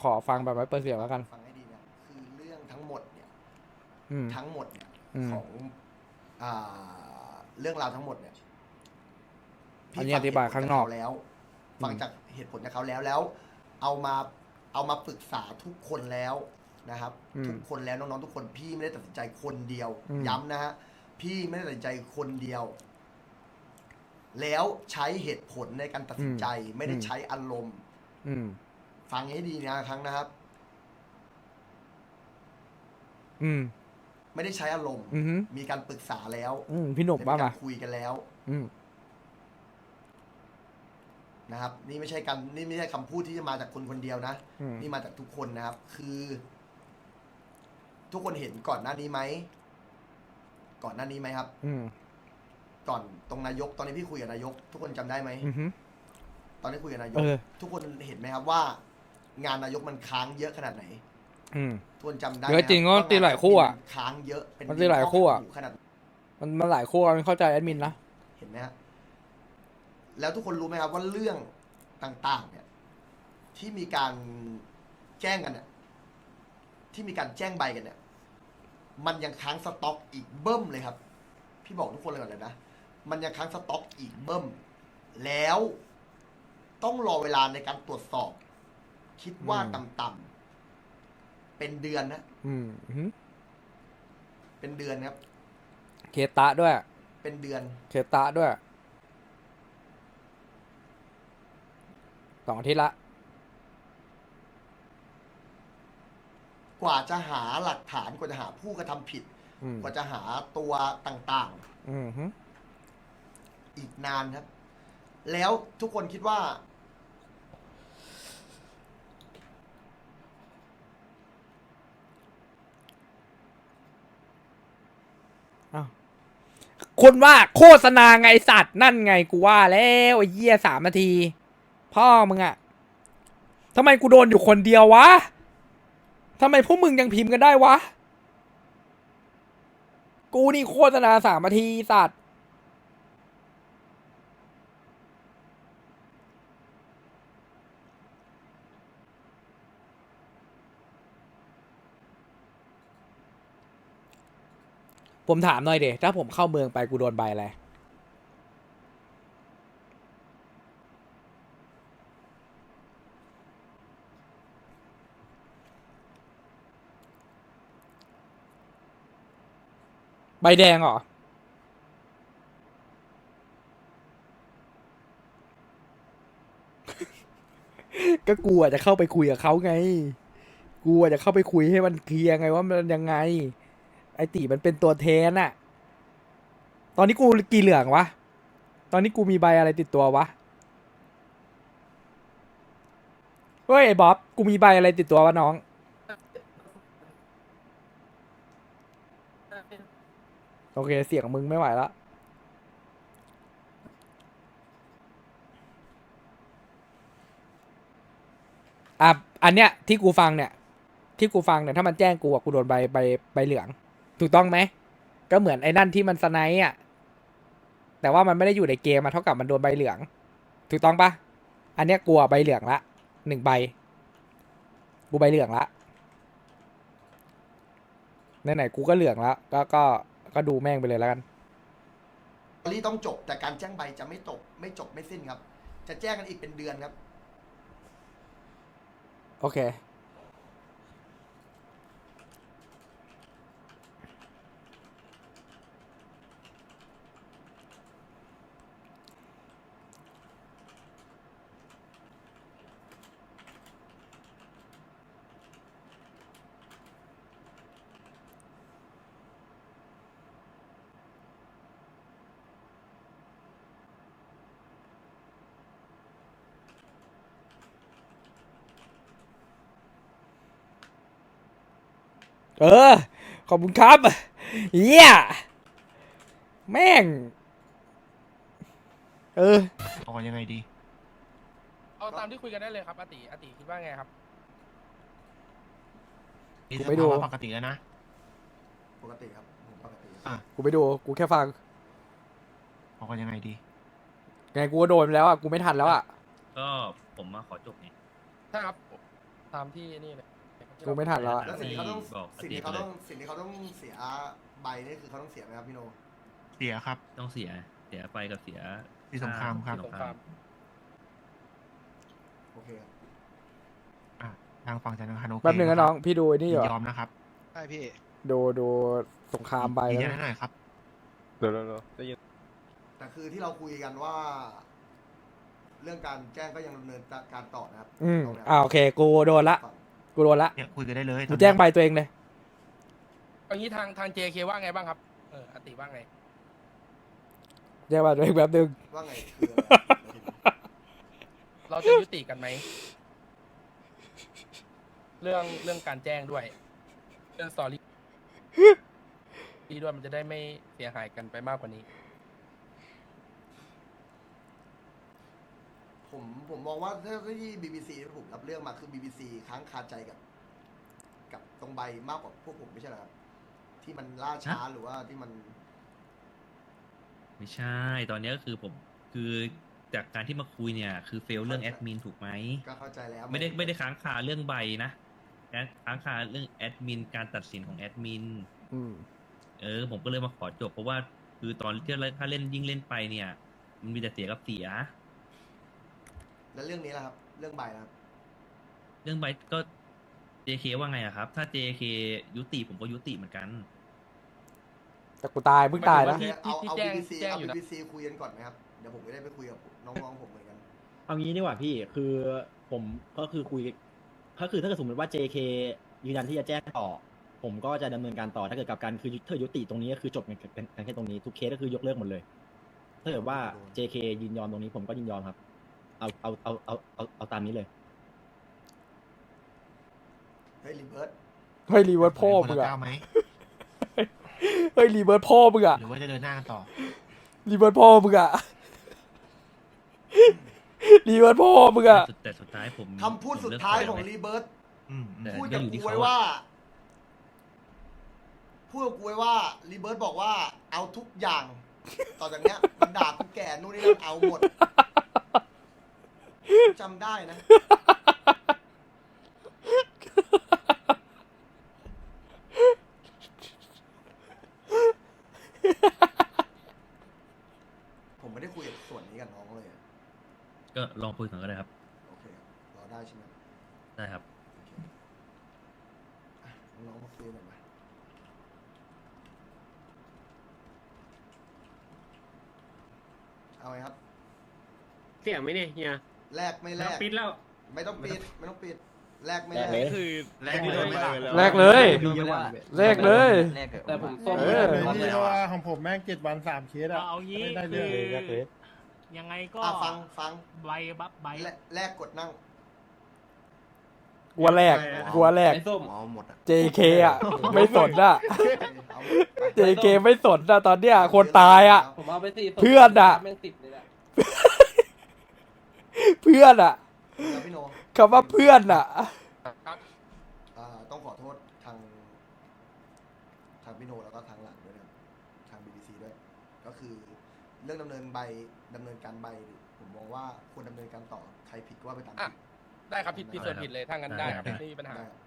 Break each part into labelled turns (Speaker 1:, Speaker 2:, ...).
Speaker 1: ขอฟังแบบไม่เปิดเสียงแล้วกัน
Speaker 2: ฟังให้ดีนะคือเรื่องทั้งหมดเนี่ย
Speaker 1: อืม
Speaker 2: ทั้งหมดเนี่ย
Speaker 1: อืม
Speaker 2: ของอ่าเรื่องราวทั้งหมดเนี่ย
Speaker 1: อันนี้อธิบายข้างนอก
Speaker 2: ฟัเหตุผลจแล้ว
Speaker 1: อืม
Speaker 2: ฟังจากเหตุผลจากเขาแล้วแล้ว เอามาเอามาปรึกษาทุกคนแล้วนะครับทุกคนแล้วน้องๆทุกคนพี่ไม่ได้ตัดสินใจคนเดียวย้ำนะฮะพี่ไม่ได้ตัดสินใจคนเดียว แล้วใช้เหตุผลในการตัดสินใจ ไม่ได้ใช้อารมณ์
Speaker 1: อืม
Speaker 2: ฟังให้ดีนะครั้งนะครับ
Speaker 1: อืม
Speaker 2: ไม่ได้ใช้อารมณ์
Speaker 1: อือหือ
Speaker 2: มีการปรึกษาแล้ว
Speaker 1: อืมพี่หนุ่มว่า
Speaker 2: มีกา
Speaker 1: มา
Speaker 2: รคุยกันแล้ว
Speaker 1: อืม
Speaker 2: นะครับ นี่ไม่ใช่การนี่ไม่ใช่คำพูดที่จะมาจากคนคนเดียวนะ
Speaker 1: อืม
Speaker 2: นี่มาจากทุกคนนะครับ คือ ทุกคนเห็นก่อนหน้านี้ไหม ก่อนหน้านี้ไหมครับ
Speaker 1: อืม
Speaker 2: ก่อนตรงนายก ตอนนี้พี่คุยกับนายก ทุกคนจำได้ไหม
Speaker 1: อือหือ
Speaker 2: ตอนนี้คุยกับนายก
Speaker 1: เออ
Speaker 2: ทุกคนเห็นไหมครับว่า งานนายกมันค้างเยอะขนาดไหน
Speaker 1: อืม
Speaker 2: ทุกคนจำได้
Speaker 1: เยอะจริง
Speaker 2: ไหม
Speaker 1: ก็
Speaker 2: ว่
Speaker 1: ตีหลายคู่อะ
Speaker 2: ค้างเยอะเป็น
Speaker 1: มันตีหลายคู่อะ
Speaker 2: ขนาด
Speaker 1: มันมันหลายคู่มันเข้าใจแอดมินนะ
Speaker 2: เห็นไหมฮะ แล้วทุกคนรู้ไหมครับว่าเรื่องต่างๆ เนี่ย ที่มีการแจ้งกันเนี่ยที่มีการแจ้งใบกันเนี่ย มันยังค้างสต็อกอีกเบิ้มเลยครับ พี่บอกทุกคนเลยก่อนเลยนะ มันยังค้างสต็อกอีกเบิ้ม แล้วต้องรอเวลาในการตรวจสอบ คิดว่า
Speaker 1: อืม
Speaker 2: ต่ำๆเป็นเดือนนะ
Speaker 1: อืมอือหือ
Speaker 2: เป็นเดือนครับ
Speaker 1: เคตะด้วย
Speaker 2: เป็นเดือน
Speaker 1: เคตะด้วยสองอาทิตย์ละ
Speaker 2: กว่าจะหาหลักฐาน กว่าจะหาผู้กระทำผิด
Speaker 1: อืม
Speaker 2: กว่าจะหาตัวต่างๆ
Speaker 1: อืมหือ
Speaker 2: อีกนานครับ แล้วทุกคนคิดว่า
Speaker 1: คุณว่าโฆษณาไงสัตว์นั่นไงกูว่าแล้วไอ้เหี้ยสามนาที พ่อมึงอะทำไมกูโดนอยู่คนเดียววะทำไมพวกมึงยังพิมพ์กันได้วะ กูนี่โฆษณาสามนาทีสัตว์ ผมถามหน่อยเดถ้าผมเข้าเมืองไปกูโดนใบอะไรใบแดงเหรอ ก็กูอาจะเข้าไปคุยกับเขาไงกูอาจจะเข้าไปคุยให้มันเคลียร์ไงว่ามันยังไง ไอตีมันเป็นตัวแทนอะตอนนี้กูกี่เหลืองวะ ตอนนี้กูมีใบอะไรติดตัววะ เฮ้ยไอ้บ๊อบ กูมีใบอะไรติดตัววะน้อง โอเคเสียงมึงไม่ไหวละอะอันเนี้ยที่กูฟังเนี่ย ที่กูฟังเนี่ยถ้ามันแจ้งกูอะกูโดนใบใบใบเหลือง ถูกต้องไหม ก็เหมือนไอ้นั่นที่มันสไนด์อะ แต่ว่ามันไม่ได้อยู่ในเกมมาเท่ากับมันโดนใบเหลือง ถูกต้องปะอันเนี้ยกลัวใบเหลืองละหนึ่งใบ กูใบเหลืองละไหนๆกูก็เหลืองละก็ก็ก็ดูแม่งไปเลยแล้วกัน
Speaker 2: ตอรี่ต้องจบแต่การแจ้งใบจะไม่จบไม่จบไม่สิ้นครับ จะแจ้งกันอีกเป็นเดือนครับ
Speaker 1: โอเค เออ ขอบคุณครับเยี่ยแม่ง เออ
Speaker 3: เอากันยังไงดี
Speaker 4: เอาตามที่คุยกันได้เลยครับอาติอาติคิดว่าไงครับ
Speaker 3: นี่
Speaker 1: กู
Speaker 3: ส
Speaker 1: ไปดู
Speaker 3: ภาวะปกติแล้วนะ
Speaker 2: ปกติครับผมปกติ
Speaker 3: อะ
Speaker 1: กูไปดู กูแค่ฟัง
Speaker 3: เอากันยังไงดี
Speaker 1: ไงกูก็โดนไปแล้วอะ กูไม่ทันแล้วอะ
Speaker 5: ก็ผมมาขอจบนี่
Speaker 4: ใช่ครับ ตามที่นี่เลย
Speaker 1: กูไม่ทันแล้วอะ
Speaker 2: แล้วสิ่งที่เขาต้อง
Speaker 5: บอก
Speaker 2: สิ่งที่เขาต้องสิ่งที่เขาต้องเสียใบนี่คือเขาต้องเสียไหมครับพี่โน
Speaker 3: เสียครับ
Speaker 5: ต้องเสีย เสียไปกับเสีย
Speaker 3: ที่สงครามครับ
Speaker 5: ที่
Speaker 4: ส
Speaker 5: ส
Speaker 4: ง
Speaker 5: ง
Speaker 4: ค
Speaker 5: ค
Speaker 4: รารา
Speaker 5: มม
Speaker 2: โอเคครับ
Speaker 3: อะทางฝั่งธนาคารโอเค
Speaker 1: แป๊บหนึงนะน้อง พี่ดูไอ้นี่อยู่
Speaker 3: ยอมนะครับ
Speaker 6: ใช่พี่
Speaker 1: ดูดูสงครามไป
Speaker 3: ยืน
Speaker 1: แล้ว
Speaker 3: ยันให้หน่อยครับ
Speaker 7: เดี๋ยวเดี๋ยวเดี๋ยวได้ยิน
Speaker 2: แต่คือที่เราคุยกันว่า เรื่องการแจ้งก็ยังดำเนินการต่อนะครับ
Speaker 1: อืม
Speaker 2: ตรงนี้
Speaker 1: อ่าโอเค กูโดนละ
Speaker 2: ฝั่ง
Speaker 1: กูโดนละ
Speaker 3: เนี่ยคุยกันได้เลย
Speaker 1: กูแจ้งใบตัวเองเลย
Speaker 4: เอางี้ทางทาง JK ว่าไงบ้างครับเอออติว่าไง
Speaker 1: แจ้งใบตัวเองแป๊บนึง
Speaker 2: ว่าไงคืออะไร
Speaker 4: เราจะยุติกันไหมเรื่องเรื่องการแจ้งด้วย เรื่องสตอรี่ ดีด้วยมันจะได้ไม่เสียหายกันไปมากกว่านี้
Speaker 2: ผมผมมองว่าถ้าที่ BBC ที่ผมรับเรื่องมาคือ BBC ค้างคาใจกับ กับตรงใบมากกว่าพวกผมไม่ใช่เหรอครับ ที่มันล่าช้าหรือว่าที่มัน
Speaker 5: ไม่ใช่ ตอนนี้ก็คือผมคือจากการที่มาคุยเนี่ย คือเฟลเรื่องแอดมินถูกไหม
Speaker 2: ก็เข้าใจแล้ว
Speaker 5: ไม่ได้ไม่ได้ค้างคาเรื่องใบนะแอดค้างคาเรื่องแอดมินการตัดสินของแอดมิน
Speaker 1: อืม
Speaker 5: เออ ผมก็เลยมาขอจบเพราะว่า คือตอนที่เราถ้าเล่นยิ่งเล่นไปเนี่ย มันมีแต่เสียกับเสีย
Speaker 2: แล้วเรื่องนี้ล่ะครับ เรื่องใบนะครับ
Speaker 5: เรื่องใบก็ JK ว่าไงอะครับ ถ้า JK ยุติผมก็ยุติเหมือนกัน
Speaker 1: แต่กูตายเพิ่งตาย
Speaker 4: หมาย
Speaker 1: นะ
Speaker 4: ถึง
Speaker 2: เอา
Speaker 4: ที่
Speaker 2: เอา
Speaker 4: แจ้ง
Speaker 2: BBC
Speaker 4: แจ้ง
Speaker 2: เอา
Speaker 4: อยู่นะ
Speaker 2: BBC คุยกันก่อนไหมครับ เดี๋ยวผมจะได้ไปคุยกับน้องๆผมเหมือนกัน
Speaker 8: เอางี้ดีกว่าพี่คือผมก็คือคุยก็คือถ้าเกิดสมมติว่า JK ยืนยันที่จะแจ้งต่อ ผมก็จะดำเนินการต่อถ้าเกิดกับการคือเธอยุติตรงนี้ก็คือจบกันกันแค่ตรงนี้ทุกเคสก็คือยกเลิกหมดเลย ถ้าเกิดว่า JK ยินยอมตรงนี้ผมก็ยินยอมครับ เอาเอาเอาเอาเอาเอาตามนี้เลย
Speaker 2: เฮ้ยรีเบิร์ต
Speaker 1: เฮ้ยรีเวิร์สพ่อ
Speaker 3: คน
Speaker 1: มึ
Speaker 3: ละ
Speaker 1: งอะ
Speaker 3: ก้าวไหม
Speaker 1: เฮ้ยรีเวิร์สพ่อมึงอะ
Speaker 3: หรือว่าจะเดินหน้ากันต่อ
Speaker 1: รีเวิร์สพ่อมึงอะรีเวิร์สพ่อมึงอะ
Speaker 5: แต่สุดแต่สุดท้ายผม
Speaker 2: คำพูด
Speaker 5: ผม
Speaker 2: สุด
Speaker 5: เลืก
Speaker 2: ท้าย
Speaker 5: ถ
Speaker 2: ของ
Speaker 5: ไหม
Speaker 2: รีเบิร์ต
Speaker 3: อืมอืม
Speaker 5: แต่
Speaker 2: พูด
Speaker 5: เรื่
Speaker 2: กับ
Speaker 5: องอยู่ที่
Speaker 2: กูไว้
Speaker 5: เขาอะ
Speaker 2: ว่าพูดกับกูไว้ว่ารีเบิร์ตบอกว่าเอาทุกอย่าง ต่อจากเนี้ยมันด่ากูแก่นู่นนี่นั่นเอาหมด จำได้นะ ผมไม่ได้คุยกับส่วนนี้กับน้องเลยอะ
Speaker 5: ก็ลองคุยกันก็ได้ครับ
Speaker 2: โอเคครับรอได้ใช่ไหม
Speaker 5: ได้ครับ
Speaker 2: โอเคอะน้องมาคุยกันไหมเอาไงครับ
Speaker 9: เสียงไหมเนี่ยเฮีย
Speaker 2: แลกไม่แลก
Speaker 9: ปิดแล้ว
Speaker 2: ไม่ต้องปิดไม่ต้องปิดแลกไม่แลก
Speaker 8: แลกเลย
Speaker 9: คือ
Speaker 3: แลกเลยไหมล่ะ
Speaker 1: แรกเลยแรกเลย
Speaker 9: แต่ผมส้ม
Speaker 1: เออ
Speaker 6: นี่เพราะว่าของผมแม่งเจ็ดวันสามเคสอะ
Speaker 9: เอางี้
Speaker 6: ไม่ได้
Speaker 9: คื
Speaker 6: เรื่อง
Speaker 9: อ
Speaker 6: เลย
Speaker 9: ยังไงก็
Speaker 2: อะฟังฟัง
Speaker 9: ใบบัฟใบ
Speaker 2: แลกแลกกดนั่ง
Speaker 1: กลัวแรกกลัวแรก
Speaker 9: ส้ม
Speaker 2: เอาหมดอะ
Speaker 1: JK อะไม่สนอะ
Speaker 2: เอาหมดไป
Speaker 1: JK ไม่สนอะตอนเนี้ยคนตายอะ
Speaker 9: ผมเอาไปสี่
Speaker 1: เพื่อนอะ
Speaker 9: แม่งติด เลยแหละ
Speaker 1: เพื่อนอะ
Speaker 2: แล้วพี่โน
Speaker 1: คำว่าเพื่อนอะ
Speaker 4: ครับ
Speaker 2: อ่าต้องขอโทษทาง ทางพี่โนแล้วก็ทางหลังด้วยนะครับทาง BBC ด้วย ก็คือเรื่องดำเนินใบดำเนินการใบ ผมมองว่าควรดำเนินการต่อใครผิดก็ว่าไปตามผิด
Speaker 4: ได้ครับผิดผิดส่วนผิดเลยถ้างั้นได้ครับ
Speaker 5: ได้
Speaker 4: ไม่มีปัญหา
Speaker 2: ได้ครับ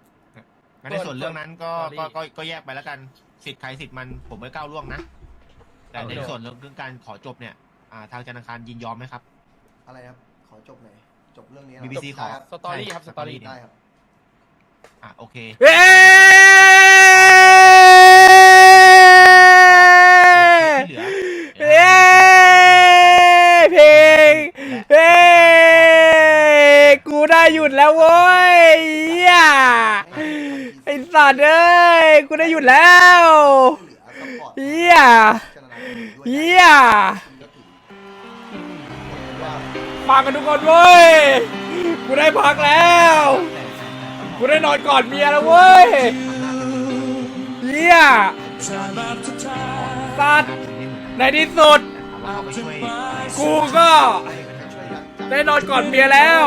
Speaker 3: งั้นในส่วนเรื่องนั้นก็
Speaker 4: ส่วน
Speaker 3: ก็ก็ก็แยกไปแล้วกันสิทธิ์ใครสิทธิ์มันผมไม่ก้าวล่วงนะ แต่ในส่วนเรื่องการขอจบเนี่ยอ่าทางธนาคารยินยอมไหมครับ
Speaker 2: อะไรครับ ขอจบหน่อยจบเรื่องนี้นะ
Speaker 3: BBC ขอ
Speaker 2: ได้ครับ
Speaker 4: สตอรี่ครับสตอรี่
Speaker 2: ได้ครับ
Speaker 3: อะโอเค
Speaker 1: เอ้ย
Speaker 3: ที่เหลือ
Speaker 1: เอ้ยเพลงเอ้ยกูได้หยุดแล้วโว้ยเหี้ยไอ้สัตว์เอ้ยกูได้หยุดแล้ว เหี้ย เหี้ย ฟังกันทุกคนเว้ย กูได้พักแล้ว กูได้นอนก่อนเมียแล้วเว้ยเหี้ยสัตว์ในที่สุด กูก็ได้นอนก่อนเมียแล้ว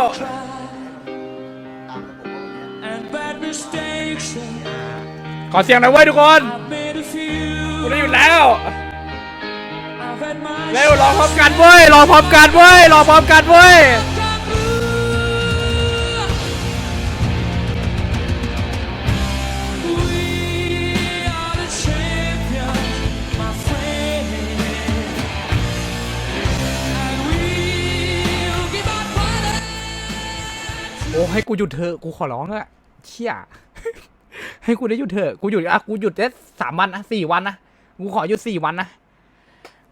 Speaker 1: ขอเสียงหน่อยเว้ยทุกคน กูได้หยุดแล้ว เร็วรอพร้อมกันเว้ยรอพร้อมกันเว้ยรอพร้อมกันเว้ยโอ้ให้กูหยุดเถอะกูขอร้องอะเชี่ยให้กูได้หยุดเถอะกูหยุดอะกูหยุดได้สามวันนะสี่วันนะกูขอหยุดสี่วันนะ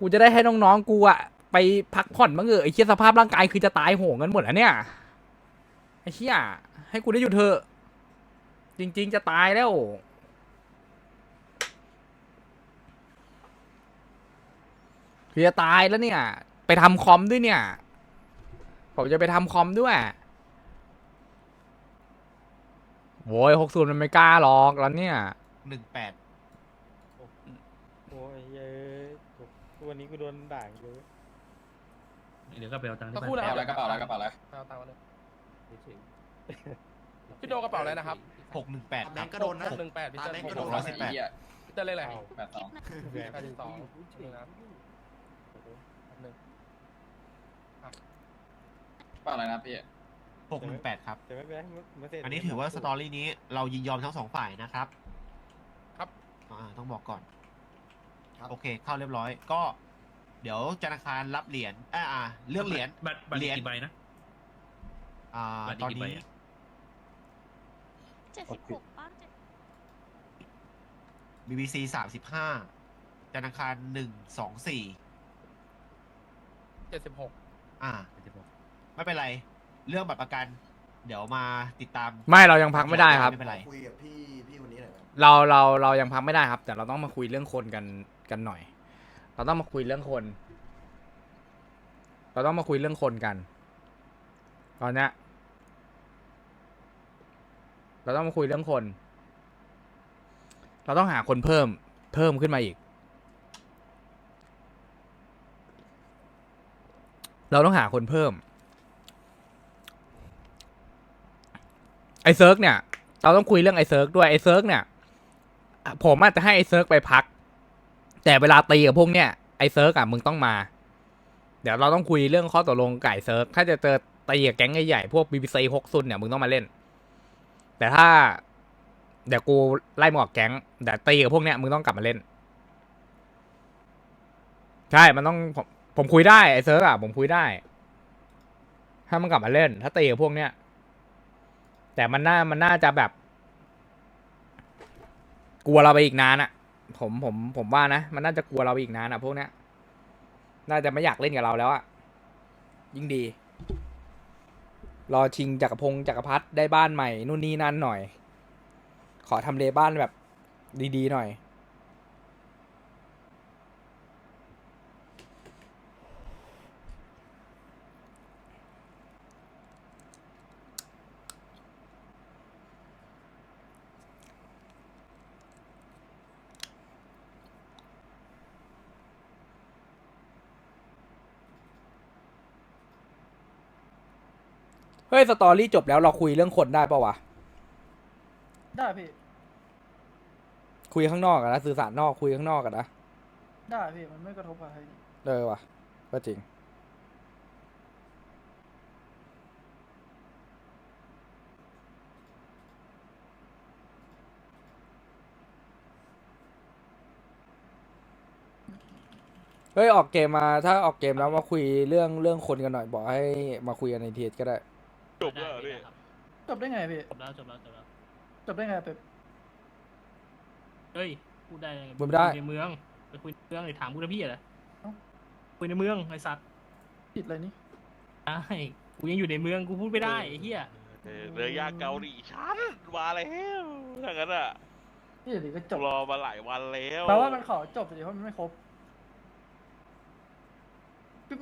Speaker 1: กูจะได้ให้น้องๆกูอะไปพักผ่อนบ้างเออไอ้เชี่ยสภาพร่างกายคือจะตายโหงกันหมดแล้วเนี่ยไอ้เชี่ยให้กูได้หยุดเถอะจริง ๆ จะตายแล้วคือจะตายแล้วเนี่ย ไปทำคอมด้วยเนี่ย ผมจะไปทำคอมด้วยโว้ยหกศูนย์มันไม่กล้าหรอกแล้วเนี่ย
Speaker 3: หนึ่งแปด
Speaker 7: โอ้ยเย้ย วันนี้กูโดนด่าเยอะ
Speaker 5: เดี๋ยวก็ไปเอาตังค์
Speaker 4: สั
Speaker 5: ที่
Speaker 4: กครู่นะ
Speaker 5: บ้าน
Speaker 4: ครับกระเป๋าอะไรกระเป๋าอะไรเอาตังค์มาเลยพี่โดกระเป๋าอะไรนะครับ
Speaker 3: หกหนึ่งแปด
Speaker 2: แบงก์ก็โดนนะ
Speaker 4: หนึ่งแปดพี่
Speaker 2: ตา
Speaker 4: เติ้ล
Speaker 2: แบงก์
Speaker 4: ห
Speaker 2: ก็
Speaker 4: ก
Speaker 2: โดน
Speaker 4: ร้อยสิบแปด พี่เติ้ลเลขอะไรแปดสองแปดสองหนึ่งนะหนึ่ง
Speaker 9: เปล่าอะไรนะพี่
Speaker 3: หกหนึ่งแปดครับ
Speaker 7: แต่ไม่เป็นไรมาเสร็จ
Speaker 3: อันนี้ถือว่าสตอรี่นี้เรายินยอมทั้งสองฝ่ายนะครับ
Speaker 4: ครับ
Speaker 3: อ่าต้องบอกก่อน
Speaker 2: ครับ
Speaker 3: โอเค เข้าเรียบร้อย ก็ เดี๋ยวธนาคารรับเหรียญอ่าอ่าเรื่องเหรียญ
Speaker 5: บัตรบัตร
Speaker 3: เหรียญ
Speaker 5: กี่ใบนะ
Speaker 3: อ่า
Speaker 5: บัตร
Speaker 3: ตอน
Speaker 5: กี่ใบ
Speaker 3: นี้
Speaker 5: อะ
Speaker 10: เจ็ดสิบหกป้าเจ็ด
Speaker 3: BBC สามสิบห้าธนาคารหนึ่งสองสี่
Speaker 4: เจ็ดสิบหก
Speaker 3: อ่าไม่เป็นไร เรื่องบัตรประกัน เดี๋ยวมาติดตาม
Speaker 1: ไม่เรายังพักไม่ได้ครับ
Speaker 3: ไม่เป็นไร
Speaker 2: คุยกับพี่พี่คนนี้หน่อยนะ
Speaker 1: เราเราเรายังพักไม่ได้ครับ แต่เราต้องมาคุยเรื่องคนกัน กันหน่อย เราต้องมาคุยเรื่องคน เราต้องมาคุยเรื่องคนกัน ตอนเนี้ยเราต้องมาคุยเรื่องคน เราต้องหาคนเพิ่ม เพิ่มขึ้นมาอีก เราต้องหาคนเพิ่ม ไอเซิร์กเนี่ย เราต้องคุยเรื่องไอเซิร์กด้วยไอเซิร์กเนี่ย ผมอาจจะให้ไอเซิร์กไปพัก แต่เวลาตีกับพวกเนี้ยไอเซิร์กอะมึงต้องมา เดี๋ยวเราต้องคุยเรื่องข้อตกลงไก่เซิร์กถ้าจะเจอตีกับแก๊งใหญ่ๆพวกบีบีซีฮกซุนเนี่ยมึงต้องมาเล่น แต่ถ้าเดี๋ยวกูไล่มึงออกแก๊งแต่ตีกับพวกเนี้ยมึงต้องกลับมาเล่น ใช่มันต้องผมผมคุยได้ไอเซิร์กอะผมคุยได้ถ้ามันกลับมาเล่น ถ้าตีกับพวกเนี้ยแต่มันน่ามันน่าจะแบบ กลัวเราไปอีกนานอะ ผมผมผมว่านะ มันน่าจะกลัวเราอีกนานอะพวกเนี้ยน่าจะไม่อยากเล่นกับเราแล้วอะยิ่งดี รอชิงจักรพงศ์จักรพัฒได้บ้านใหม่นู่นนี่นั่นหน่อย ขอทำเลบ้านแบบดีๆหน่อย เฮ้ย สตอรี่จบแล้วเราคุยเรื่องคนได้ปะวะ
Speaker 6: ได้พี่
Speaker 1: คุยข้างนอกกันนะสื่อสารนอกคุยข้างนอกกันนะ
Speaker 6: ได้พี่มันไม่กระทบกับใคร
Speaker 1: เออว่ะก็จริง เฮ้ย ออกเกมมาถ้าออกเกมแล้วมาคุยเรื่องเรื่องคนกันหน่อย บอกให้มาคุยกันในเทียก็ได้
Speaker 7: จบแล้วเหรอพี่
Speaker 6: จบได้ไงพี่
Speaker 9: จบแล้วจบแล้วจบแล้ว
Speaker 6: จบได้ไงเป็ด
Speaker 9: เฮ้ยพูดได้ยังไง
Speaker 1: พูดไม่ได้
Speaker 9: คุยในเมืองไปคุยในเมืองไอ้ถามกูนะพี่เหรอคุยในเมืองไอ้สัตว์
Speaker 6: ผิดอะไรนี่
Speaker 9: ได้กูยังอยู่ในเมืองกูพูดไม่ได้ไอ้เหี้ย
Speaker 7: เออเรือยากเกาหลีชันมาแล้วถ้างั้นอะ
Speaker 6: พี่เดี๋ยวก็จบ
Speaker 7: รอมาหลายวันแล้ว
Speaker 6: แปลว่ามันขอจบสิเพราะมันไม่ครบ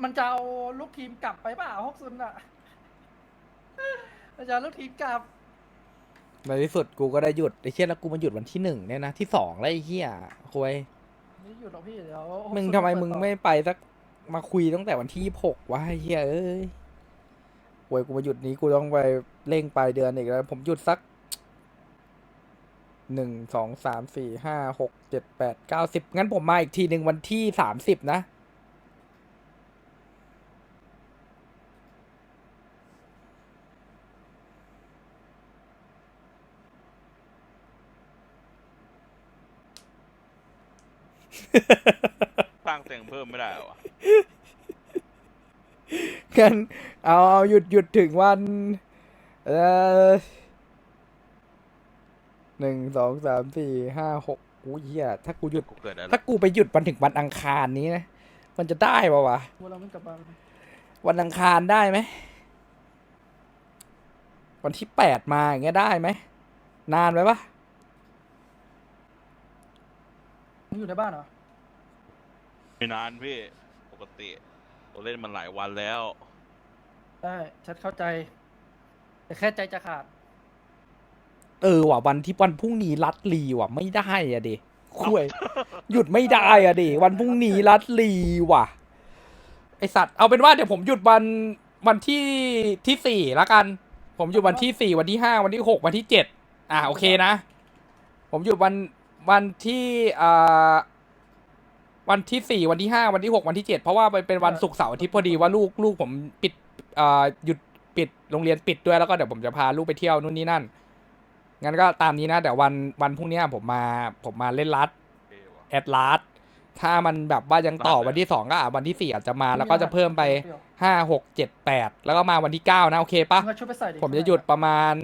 Speaker 6: มันจะเอาลูกทีมกลับไปเปล่าฮกซุนอะ มันจะเอาลูกทีมกลับ
Speaker 1: ในที่สุดกูก็ได้หยุดไอ้เชี่ยแล้วกูมาหยุดวันที่หนึ่งเนี่ยนะที่สองแล้วไอ้เหี้ยคุย
Speaker 6: ไม่หยุดหรอกพี่เดี๋ยว
Speaker 1: มึง
Speaker 6: Hoksun
Speaker 1: ทำไม
Speaker 6: เปิด
Speaker 1: มึง
Speaker 6: ต่อ
Speaker 1: ไม่ไปสักมาคุยตั้งแต่วันที่หกวะไอ้เหี้ยเอ้ยโวยกูมาหยุดนี้กูต้องไปเร่งปลายเดือนอีกแล้วผมหยุดสักหนึ่งสองสามสี่ห้าหกเจ็ดแปดเก้าสิบงั้นผมมาอีกทีหนึ่งวันที่สามสิบนะ
Speaker 7: สร้างเสียงเพิ่มไม่ได้เหรอวะ
Speaker 1: งั้นเอาเอาหยุดหยุดถึงวันเอเออหนึ่งสองสามสี่ห้าหกกูเหี้ยถ้ากูหยุด
Speaker 11: กูเกิดอะไร
Speaker 1: ถ้ากูไปหยุดวันถึงวันอังคารนี้นะ มันจะได้ปะวะ
Speaker 6: ว่าเราไม่กลับบ้าน
Speaker 1: วันอังคารได้ไหม วันที่แปดมาอย่างเงี้ยได้ไหม นานไหมปะ
Speaker 6: มึงอยู่ในบ้านเหรอ
Speaker 11: ไม่นานพี่ ปกติเราเล่นมันหลายวันแล้ว
Speaker 6: ได้ชัดเข้าใจ แต่แค่ใจจะขาด
Speaker 1: เออว่ะวันที่วันพรุ่งนี้รัดลีว่ะ ไม่ได้อะดิคุยหยุดไม่ได้อะดิวันพรุ่งนี้รัดลีว่ะ ไอสัตว์เอาเป็นว่าเดี๋ยวผมหยุดวันวันที่ที่สี่ละกัน ผมหยุดวันที่สี่วันที่ห้าวันที่หกวันที่เจ็ดอ่าโอเคนะ ผมหยุดวัน วันที่อ่าวันที่สี่วันที่ห้าวันที่หกวันที่เจ็ดเพราะว่ามันเป็นวันศุกร์เสาร์อาทิตย์พอดีว่าลูกลูกผมปิดอ่าหยุดปิดโรงเรียนปิดด้วยแล้วก็เดี๋ยวผมจะพาลูกไปเที่ยวนู่นนี่นั่นงั้นก็ตามนี้นะแต่วันวันพรุ่งเนี้ยผมมาผมมาเล่นรัด
Speaker 11: เอวะ
Speaker 1: แอดลาสถ้ามันแบบว่ายังต่อ
Speaker 11: ได้เลย
Speaker 1: วันที่สองก็อะวันที่สี่อาจจะมาแล้วก็จะเพิ่มไป
Speaker 6: เปรี้ยว
Speaker 1: ห้าหกเจ็ดแปดแล้วก็มาวันที่เก้านะโอเคปะ
Speaker 6: มึงเอาชุดไปใส่ดิ
Speaker 1: ผมจะหยุดประมาณ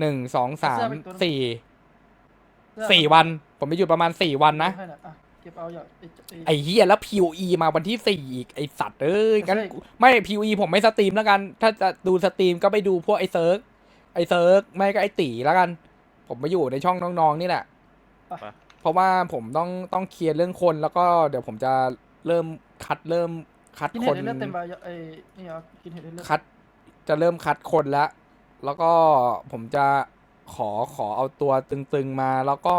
Speaker 1: หนึ่งสองสาม
Speaker 6: เสื้อไปตัวนึง
Speaker 1: สี่
Speaker 6: เสื้อ
Speaker 1: สี่วัน ผมจะหยุดประมาณสี่วันนะ
Speaker 6: ให้หอยอะเก็บเอาอย่าไอ้ไอ้
Speaker 1: ไอ้เฮียแล้ว POE มาวันที่สี่อีกไอสัตว์เอ้ยงั้น
Speaker 6: ใช่
Speaker 1: กูไม่ POE ผมไม่สตรีมแล้วกัน ถ้าจะดูสตรีมก็ไปดูพวกไอเซิร์กไอเซิร์กไม่ก็ไอตีแล้วกัน ผมมาอยู่ในช่องน้องๆนี่แหละ
Speaker 6: ไป
Speaker 1: เพราะว่าผมต้องต้องเคลียร์เรื่องคนแล้วก็เดี๋ยวผมจะเริ่มคัดเริ่มคัด
Speaker 6: กิน
Speaker 1: ค
Speaker 6: เห็ด
Speaker 1: น
Speaker 6: ให้เลือดเต็มไปไอ้นี่เอากินเห็ดให้เลือด
Speaker 1: คัดจะเริ่มคัดคนแล้ว แล้วก็ผมจะ ขอขอเอาตัวตึงๆมาแล้วก็